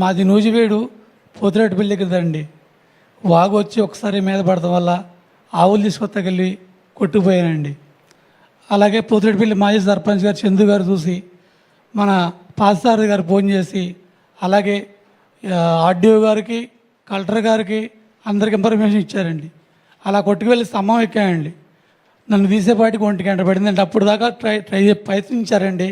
మాది నూజివేడు పోతిరెడ్డిపల్లి అండి. వాగు వచ్చి ఒకసారి మీద పడటం వల్ల ఆవులు తీసుకొత్తకెళ్ళి కొట్టుకుపోయానండి. అలాగే పోతిరెడ్డిపల్లి మాజీ సర్పంచ్ గారు చందు గారు చూసి మన పాసారి గారు ఫోన్ చేసి అలాగే ఆర్డీఓ గారికి కలెక్టర్ గారికి అందరికి ఇన్ఫర్మేషన్ ఇచ్చారండి. అలా కొట్టుకువెళ్ళి స్తంభం ఎక్కాయండి నన్ను తీసేపాటికి ఒంటికి గంట పడిందండి. అప్పుడు దాకా ట్రై ట్రై ప్రయత్నించారండి.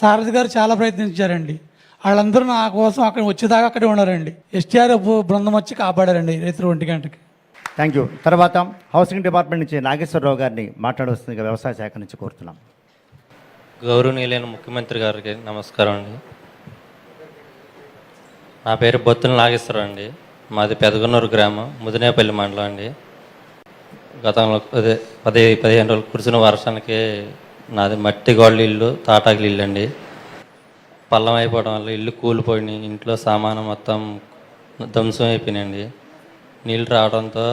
సారథి గారు చాలా ప్రయత్నించారండి. వాళ్ళందరూ నా కోసం అక్కడ వచ్చేదాకా అక్కడే ఉన్నారండి. ఎస్టీఆర్ బృందం వచ్చి కాపాడారండి రైతులు ఒంటి గంటకి. థ్యాంక్ యూ తర్వాత హౌసింగ్ డిపార్ట్మెంట్ నుంచి నాగేశ్వరరావు గారిని మాట్లాడవలసిందిగా వ్యవసాయ శాఖ నుంచి కోరుతున్నాం. గౌరవనీయులైన ముఖ్యమంత్రి గారికి నమస్కారం అండి. నా పేరు బొత్తుల నాగేశ్వరరావు అండి. మాది పెదగనూరు గ్రామం ముదినేపల్లి మండలం అండి. గతంలో అదే పది పదిహేను రోజులు కురిసిన వర్షానికి నాది మట్టి గోళ్ళ ఇల్లు తాటాకులు ఇల్లు అండి. పల్లం అయిపోవడం వల్ల ఇల్లు కూలిపోయినాయి. ఇంట్లో సామాను మొత్తం ధ్వంసం అయిపోయినాయండి. నీళ్ళు రావడంతో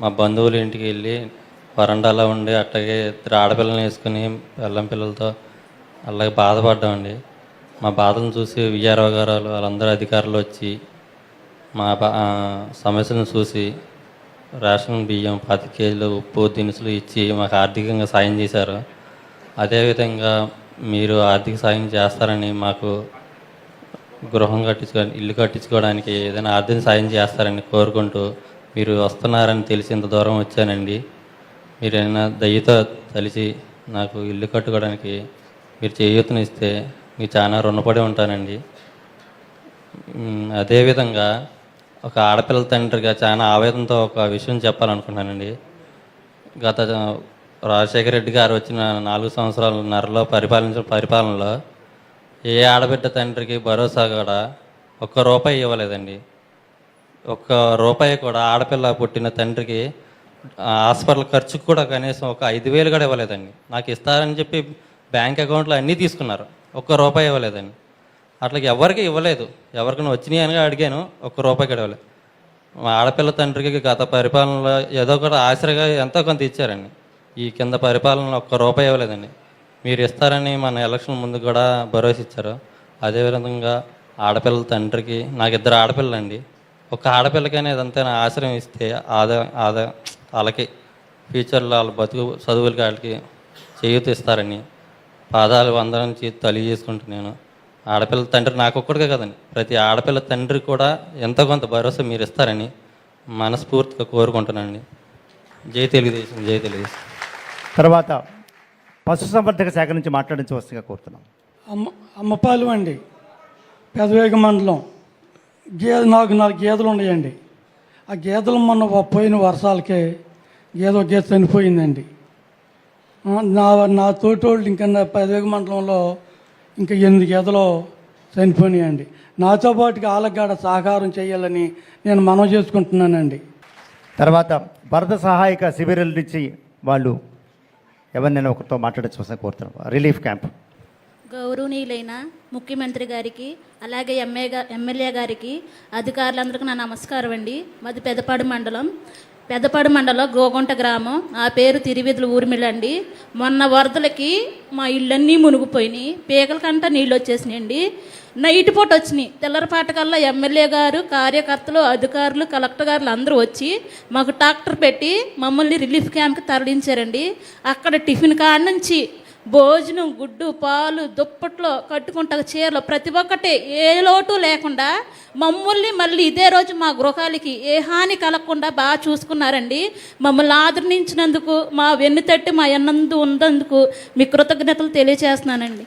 మా బంధువుల ఇంటికి వెళ్ళి వరండాలో ఉండి అట్లాగే ఇద్దరు ఆడపిల్లని వేసుకుని పిల్లం పిల్లలతో అలాగే బాధపడ్డామండి. మా బాధను చూసి విజయారావు గారు వాళ్ళందరూ అధికారులు వచ్చి మా సమస్యను సమస్యలను చూసి రేషన్ బియ్యం పాతి కేజీలు ఉప్పు దినుసులు ఇచ్చి మాకు ఆర్థికంగా సాయం చేశారు. అదేవిధంగా మీరు ఆర్థిక సాయం చేస్తారని మాకు గృహం కట్టించుకో ఇల్లు కట్టించుకోవడానికి ఏదైనా ఆర్థిక సాయం చేస్తారని కోరుకుంటూ మీరు వస్తున్నారని తెలిసి ఇంత దూరం వచ్చానండి. మీరు ఏమైనా దయతో తలిచి నాకు ఇల్లు కట్టుకోవడానికి మీరు చేయూతనిస్తే మీకు చాలా రుణపడి ఉంటానండి. అదేవిధంగా ఒక ఆడపిల్ల తండ్రిగా చాలా ఆవేదనతో ఒక విషయం చెప్పాలనుకుంటున్నానండి. గత రాజశేఖర రెడ్డి గారు వచ్చిన నాలుగు సంవత్సరాల నరలో పరిపాలించిన పరిపాలనలో ఏ ఆడబిడ్డ తండ్రికి భరోసా కూడా ఒక్క రూపాయి ఇవ్వలేదండి. ఒక్క రూపాయి కూడా ఆడపిల్ల పుట్టిన తండ్రికి హాస్పిటల్ ఖర్చుకు కూడా కనీసం ఒక ఐదు వేలు కూడా ఇవ్వలేదండి. నాకు ఇస్తారని చెప్పి బ్యాంక్ అకౌంట్లో అన్నీ తీసుకున్నారు. ఒక్క రూపాయి ఇవ్వలేదండి. అట్లకి ఎవరికి ఇవ్వలేదు. ఎవరికైనా వచ్చినాయి అని అడిగాను ఒక్క రూపాయి కూడా ఇవ్వలేదు మా ఆడపిల్ల తండ్రికి గత పరిపాలనలో ఏదో కూడా ఆశ్రయగా ఎంతో కొంత ఇచ్చారండి. ఈ కింద పరిపాలనలో ఒక్క రూపాయి ఇవ్వలేదండి. మీరు ఇస్తారని మన ఎలక్షన్ ముందు కూడా భరోసా ఇచ్చారు. అదేవిధంగా ఆడపిల్లల తండ్రికి నాకు ఇద్దరు ఆడపిల్లండి ఒక ఆడపిల్లకైనా ఇదంతా ఆశ్రయం ఇస్తే ఆదా ఆదా వాళ్ళకి ఫ్యూచర్లో వాళ్ళ బతుకు చదువులకి వాళ్ళకి చేయూత ఇస్తారని పాదాలు వందరించి తల్లి చేసుకుంటూ నేను ఆడపిల్ల తండ్రి నాకు ఒక్కడికే కదండి. ప్రతి ఆడపిల్ల తండ్రి కూడా ఎంతో కొంత భరోసా మీరు ఇస్తారని మనస్ఫూర్తిగా కోరుకుంటున్నానండి. జై తెలుగుదేశం జై తెలుగుదేశం. తర్వాత పశుసంవర్ధక శాఖ నుంచి మాట్లాడించవలసిందిగా కోరుతున్నాం. అమ్మ అమ్మపాలెం అండి. పెదవేగ మండలం. గేదె నాకు నాలుగు గేదెలు ఉన్నాయండి. ఆ గేదెలు మొన్న పోయిన వర్షాలకే గేదె ఒక గేదె చనిపోయిందండి. నా నా తోటోళ్ళు ఇంకా నా పెదవేగ మండలంలో ఇంకా ఎనిమిది గేదెలు చనిపోయినాయండి. నాతో పాటుగా ఆలగాడ సహకారం చేయాలని నేను మనవి చేసుకుంటున్నానండి. తర్వాత వరద సహాయక శిబిరాల నుంచి వాళ్ళు ఎవరినైనా ఒకరితో మాట్లాడచ్చు కోరుతున్నాం. Relief camp. గౌరవనీయులైన ముఖ్యమంత్రి గారికి అలాగే ఎమ్మెగా ఎమ్మెల్యే గారికి అధికారులందరికీ నా నమస్కారం అండి. మాది పెదపాడు మండలం. పెదపాడు మండలం గోగుంట గ్రామం. ఆ పేరు తిరివిధులు ఊర్మిళ్ళండి మొన్న వరదలకి మా ఇళ్ళన్నీ మునిగిపోయినాయి. పీకల కంట నీళ్ళు వచ్చేసినాయండి. నైట్ పూట వచ్చినాయి. తెల్లరపాటకల్లా ఎమ్మెల్యే గారు కార్యకర్తలు అధికారులు కలెక్టర్ గారులు అందరూ వచ్చి మాకు ట్రాక్టర్ పెట్టి మమ్మల్ని రిలీఫ్ క్యాంప్కి తరలించారండి. అక్కడ టిఫిన్ కాడ నుంచి భోజనం గుడ్డు పాలు దుప్పట్లో కట్టుకుంటా చీరలు ప్రతి ఒక్కటి ఏ లోటు లేకుండా మమ్మల్ని మళ్ళీ ఇదే రోజు మా గృహాలకి ఏ హాని కలగకుండా బాగా చూసుకున్నారండి. మమ్మల్ని ఆదరించినందుకు మా వెన్ను తట్టి మా ఎన్నందు ఉన్నందుకు మీ కృతజ్ఞతలు తెలియజేస్తున్నానండి